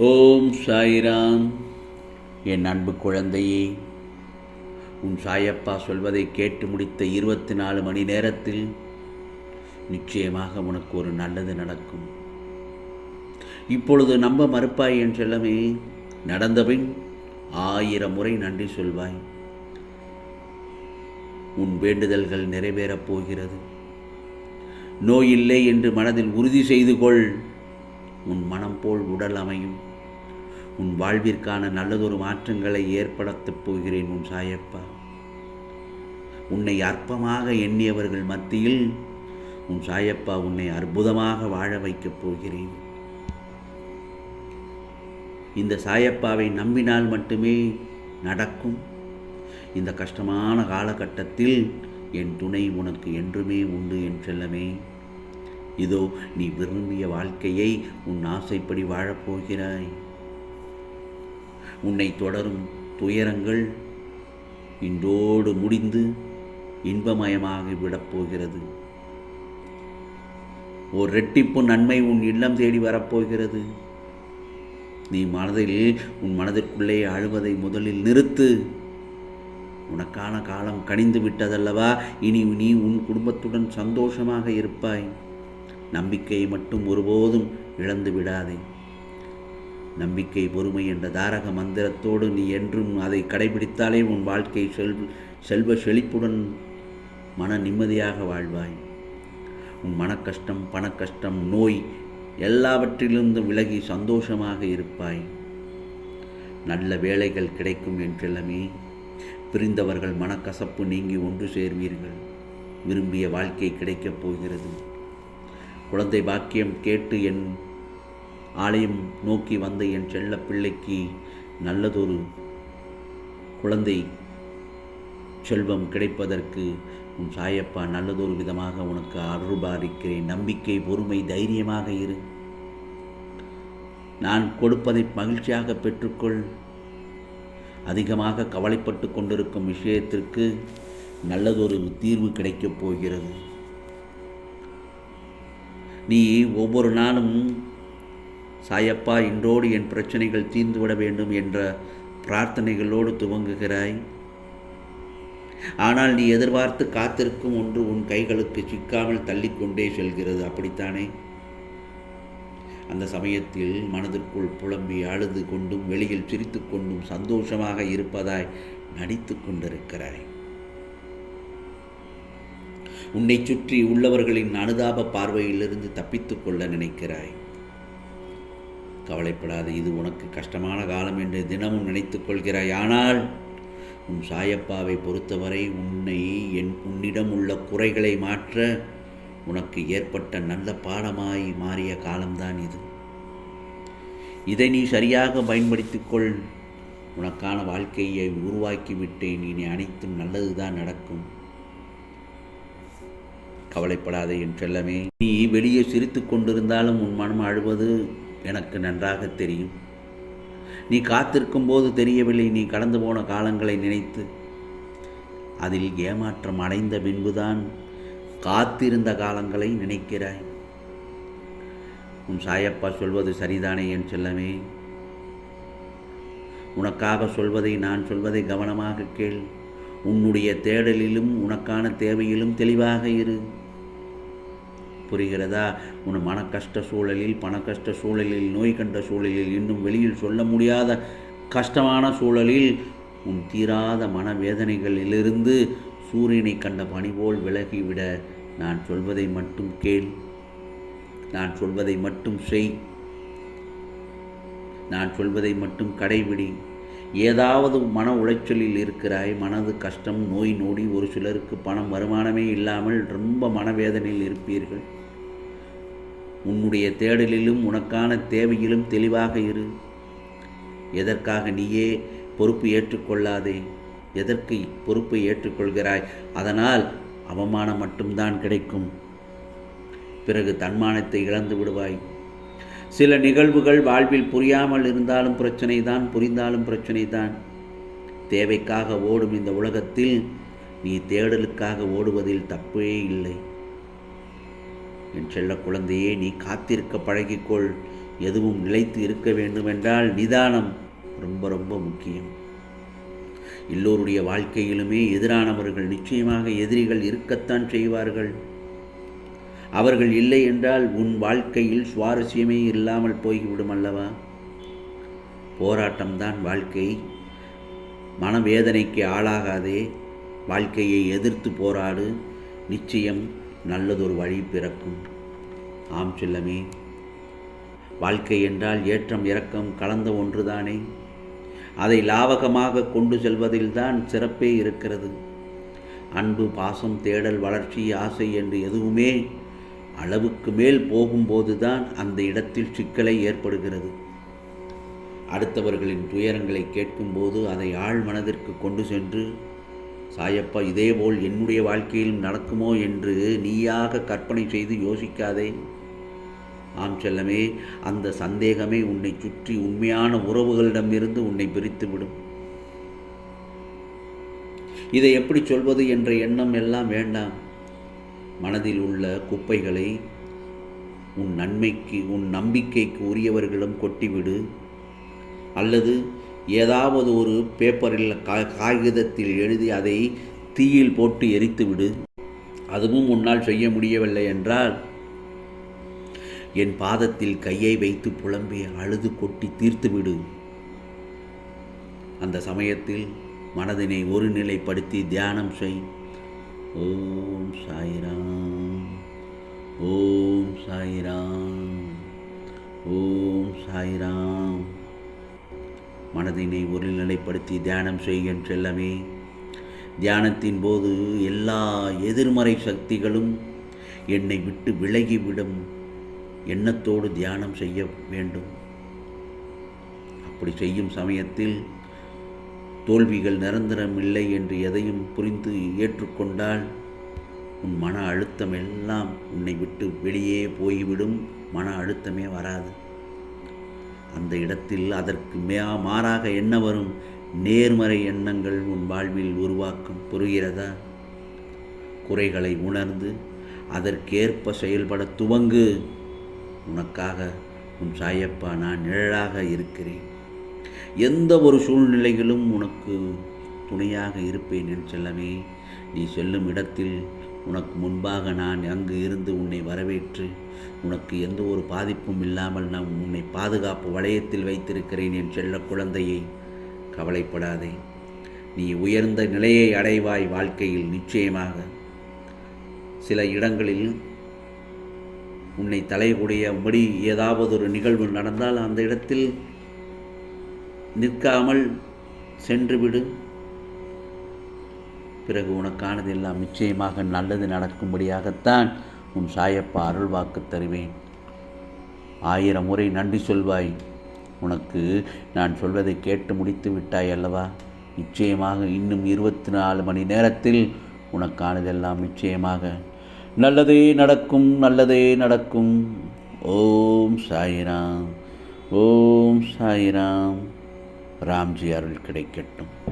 ஓம் சாய்ராம். என் அன்பு குழந்தையே உன் சாயப்பா சொல்வதை கேட்டு முடித்த இருபத்தி நாலு மணி நேரத்தில் நிச்சயமாக உனக்கு ஒரு நல்லது நடக்கும். இப்பொழுது நம்ப மறுப்பாய் என் செல்லமே நடந்தபின் ஆயிரம் முறை நன்றி சொல்வாய். உன் வேண்டுதல்கள் நிறைவேறப் போகிறது. நோய் இல்லை என்று மனதில் உறுதி செய்து கொள். உன் மனம் போல் உடல் அமையும். உன் வாழ்விற்கான நல்லதொரு மாற்றங்களை ஏற்படுத்தப் போகிறேன் உன் சாயப்பா. உன்னை அற்பமாக எண்ணியவர்கள் மத்தியில் உன் சாயப்பா உன்னை அற்புதமாக வாழ வைக்கப் போகிறேன். இந்த சாயப்பாவை நம்பினால் மட்டுமே நடக்கும். இந்த கஷ்டமான காலகட்டத்தில் என் துணை உனக்கு என்றுமே உண்டு என் செல்லமே. இதோ நீ விரும்பிய வாழ்க்கையை உன் ஆசைப்படி வாழப்போகிறாய் உன்னை தொடரும் துயரங்கள் இன்றோடு முடிந்து இன்பமயமாகி விடப் போகிறது ஓர் ரெட்டிப்பு நன்மை உன் இல்லம் தேடி வரப்போகிறது. நீ மனதில் உன் மனதிற்குள்ளே அழுவதை முதலில் நிறுத்து. உனக்கான காலம் கணிந்து விட்டதல்லவா? இனி நீ உன் குடும்பத்துடன் சந்தோஷமாக இருப்பாய். நம்பிக்கையை மட்டும் ஒருபோதும் இழந்து விடாதே. நம்பிக்கை பொறுமை என்ற தாரக மந்திரத்தோடு நீ என்றும் அதை கடைபிடித்தாலே உன் வாழ்க்கை செல் செல்வ செழிப்புடன் மன நிம்மதியாக வாழ்வாய். உன் மனக்கஷ்டம் பணக்கஷ்டம் நோய் எல்லாவற்றிலிருந்தும் விலகி சந்தோஷமாக இருப்பாய். நல்ல வேலைகள் கிடைக்கும் என்றெல்லாமே பிரிந்தவர்கள் மனக்கசப்பு நீங்கி ஒன்று சேர்வீர்கள். விரும்பிய வாழ்க்கை கிடைக்கப் போகிறது. குழந்தை பாக்கியம் கேட்டு என் ஆலயம் நோக்கி வந்த என் செல்ல பிள்ளைக்கு நல்லதொரு குழந்தை செல்வம் கிடைப்பதற்கு உன் சாயப்பா நல்லதொரு விதமாக உனக்கு அருள்பாலிக்கிறேன். நம்பிக்கை பொறுமை தைரியமாக இரு. நான் கொடுப்பதை மகிழ்ச்சியாக பெற்றுக்கொள். அதிகமாக கவலைப்பட்டு கொண்டிருக்கும் விஷயத்திற்கு நல்லதொரு தீர்வு கிடைக்கப் போகிறது. நீ ஒவ்வொரு நாளும் சாயப்பா இன்றோடு என் பிரச்சனைகள் தீர்ந்துவிட வேண்டும் என்ற பிரார்த்தனைகளோடு துவங்குகிறாய். ஆனால் நீ எதிர்பார்த்து காத்திருக்கும் ஒன்று உன் கைகளுக்கு சிக்காமல் தள்ளிக்கொண்டே செல்கிறது. அப்படித்தானே? அந்த சமயத்தில் மனதிற்குள் புலம்பி அழுது கொண்டும் வெளியில் சிரித்து கொண்டும் சந்தோஷமாக இருப்பதாய் நடித்து கொண்டிருக்கிறாய். உன்னை சுற்றி உள்ளவர்களின் அனுதாப பார்வையிலிருந்து தப்பித்துக் கொள்ள நினைக்கிறாய். கவலைப்படாது இது உனக்கு கஷ்டமான காலம் என்று தினமும் நினைத்து கொள்கிறாய். ஆனால் உன் சாயப்பாவை பொறுத்தவரை உன்னை என் உன்னிடம் உள்ள குறைகளை மாற்ற உனக்கு ஏற்பட்ட நல்ல பாடமாய் மாறிய காலம்தான் இது. இதை நீ சரியாக பயன்படுத்திக்கொள் உனக்கான வாழ்க்கையை உருவாக்கிவிட்டேன் இனி அனைத்தும் நல்லதுதான் நடக்கும். கவலைப்படாதே என் செல்லமே. நீ வெளியே சிரித்து கொண்டிருந்தாலும் உன் மனம் அழுவது எனக்கு நன்றாக தெரியும். நீ காத்திருக்கும் போது தெரியவில்லை நீ கடந்து போன காலங்களை நினைத்து. அதில் ஏமாற்றம் அடைந்த பின்புதான் காத்திருந்த காலங்களை நினைக்கிறாய். உன் சாயப்பா சொல்வது சரிதானே என் செல்லமே? உனக்காக சொல்வதை நான் சொல்வதை கவனமாக கேள். உன்னுடைய தேடலிலும் உனக்கான தேவையிலும் தெளிவாக இரு. புரிகிறதா? உன் மன கஷ்ட சூழலில் பண கஷ்ட சூழலில் நோய் கண்ட சூழலில் இன்னும் வெளியில் சொல்ல முடியாத கஷ்டமான சூழலில் உன் தீராத மனவேதனைகளிலிருந்து சூரியனை கண்ட பணி போல் விலகிவிட நான் சொல்வதை மட்டும் கேள். நான் சொல்வதை மட்டும் செய். நான் சொல்வதை மட்டும் கடைபிடி. ஏதாவது மன உளைச்சலில் இருக்கிறாய் மனது கஷ்டம் நோய் நோடி ஒரு சிலருக்கு பணம் வருமானமே இல்லாமல் ரொம்ப மனவேதனையில் இருப்பீர்கள். உன்னுடைய தேடலிலும் உனக்கான தேவையிலும் தெளிவாக இரு. எதற்காக நீயே பொறுப்பு ஏற்றுக்கொள்ளாதே? எதற்கு பொறுப்பை ஏற்றுக்கொள்கிறாய்? அதனால் அவமானம் மட்டும்தான் கிடைக்கும். பிறகு தன்மானத்தை இழந்து விடுவாய். சில நிகழ்வுகள் வாழ்வில் புரியாமல் இருந்தாலும் பிரச்சனை தான் புரிந்தாலும் பிரச்சனை தான் தேவைக்காக ஓடும் இந்த உலகத்தில் நீ தேடலுக்காக ஓடுவதில் தப்பே இல்லை. என் செல்ல குழந்தையே நீ காத்திருக்க பழகிக்கொள். எதுவும் நிலைத்து இருக்க வேண்டுமென்றால் நிதானம் ரொம்ப ரொம்ப முக்கியம். எல்லோருடைய வாழ்க்கையிலுமே எதிரானவர்கள் நிச்சயமாக எதிரிகள் இருக்கத்தான் செய்வார்கள். அவர்கள் இல்லை என்றால் உன் வாழ்க்கையில் சுவாரஸ்யமே இல்லாமல் போய்விடும் அல்லவா? போராட்டம்தான் வாழ்க்கை. மனவேதனைக்கு ஆளாகாதே. வாழ்க்கையை எதிர்த்து போராடு. நிச்சயம் நல்லதொரு வழி பிறக்கும். ஆம் செல்லமே. வாழ்க்கை என்றால் ஏற்றம் இறக்கம் கலந்த ஒன்றுதானே. அதை லாவகமாக கொண்டு செல்வதில்தான் சிறப்பே இருக்கிறது. அன்பு பாசம் தேடல் வளர்ச்சி ஆசை என்று எதுவுமே அளவுக்கு மேல் போகும்போதுதான் அந்த இடத்தில் சிக்கலை ஏற்படுகிறது. அடுத்தவர்களின் துயரங்களை கேட்கும்போது அதை ஆழ் மனதிற்கு கொண்டு சென்று சாயப்பா இதேபோல் என்னுடைய வாழ்க்கையிலும் நடக்குமோ என்று நீயாக கற்பனை செய்து யோசிக்காதே. ஆம் செல்லமே அந்த சந்தேகமே உன்னை சுற்றி உண்மையான உறவுகளிடமிருந்து உன்னை பிரித்துவிடும். இதை எப்படி சொல்வது என்ற எண்ணம் எல்லாம் வேண்டாம். மனதில் உள்ள குப்பைகளை உன் நன்மைக்கு உன் நம்பிக்கைக்கு உரியவர்களிடம் கொட்டிவிடு. அல்லது ஏதாவது ஒரு பேப்பரில் கா காகிதத்தில் எழுதி அதை தீயில் போட்டு எரித்துவிடு. அதுவும் உன்னால் செய்ய முடியவில்லை என்றால் என் பாதத்தில் கையை வைத்து புலம்பி அழுது கொட்டி தீர்த்துவிடு. அந்த சமயத்தில் மனதினை ஒருநிலைப்படுத்தி தியானம் செய். ஓம் சாய்ராம். ஓம் சாய்ராம். ஓம் சாய்ராம். மனதினை ஒருநிலைப்படுத்தி தியானம் செய்கின்ற செல்லமே. தியானத்தின் போது எல்லா எதிர்மறை சக்திகளும் என்னை விட்டு விலகிவிடும். எண்ணத்தோடு தியானம் செய்ய வேண்டும். அப்படி செய்யும் சமயத்தில் தோல்விகள் நிரந்தரம் இல்லை என்று எதையும் புரிந்து ஏற்றுக்கொண்டால் உன் மன அழுத்தம் எல்லாம் உன்னை விட்டு வெளியே போய்விடும். மன அழுத்தமே வராது. அந்த இடத்தில் அதற்கு மே மாறாக என்ன வரும்? நேர்மறை எண்ணங்கள் உன் வாழ்வில் உருவாக்கம் புரிகிறதா? குறைகளை உணர்ந்து அதற்கேற்ப செயல்பட துவங்கு. உனக்காக உன் சாயப்பா நான் நிழலாக இருக்கிறேன். எந்த ஒரு சூழ்நிலைகளும் உனக்கு துணையாக இருப்பேன் என் செல்லமே நீ செல்லும் இடத்தில் உனக்கு முன்பாக நான் அங்கு இருந்து உன்னை வரவேற்று உனக்கு எந்த ஒரு பாதிப்பும் இல்லாமல் நான் உன்னை பாதுகாப்பு வளையத்தில் வைத்திருக்கிறேன் என் செல்ல குழந்தையை. கவலைப்படாதே. நீ உயர்ந்த நிலையை அடைவாய் வாழ்க்கையில் நிச்சயமாக. சில இடங்களில் உன்னை தலைகுடையபடி ஏதாவது ஒரு நிகழ்வு நடந்தால் அந்த இடத்தில் நிற்காமல் சென்றுவிடு பிறகு உனக்கானது எல்லாம் நிச்சயமாக நல்லது நடக்கும்படியாகத்தான் உன் சாயப்பா அருள்வாக்கு தருவேன். ஆயிரம் முறை நன்றி சொல்வாய். உனக்கு நான் சொல்வதை கேட்டு முடித்து விட்டாய் அல்லவா? நிச்சயமாக இன்னும் இருபத்தி நாலு மணி நேரத்தில் உனக்கானதெல்லாம் நிச்சயமாக நல்லதே நடக்கும் நல்லதே நடக்கும். ஓம் சாயிராம் ஓம் சாயிராம். ராம்ஜி அருள் கிடைக்கட்டும்.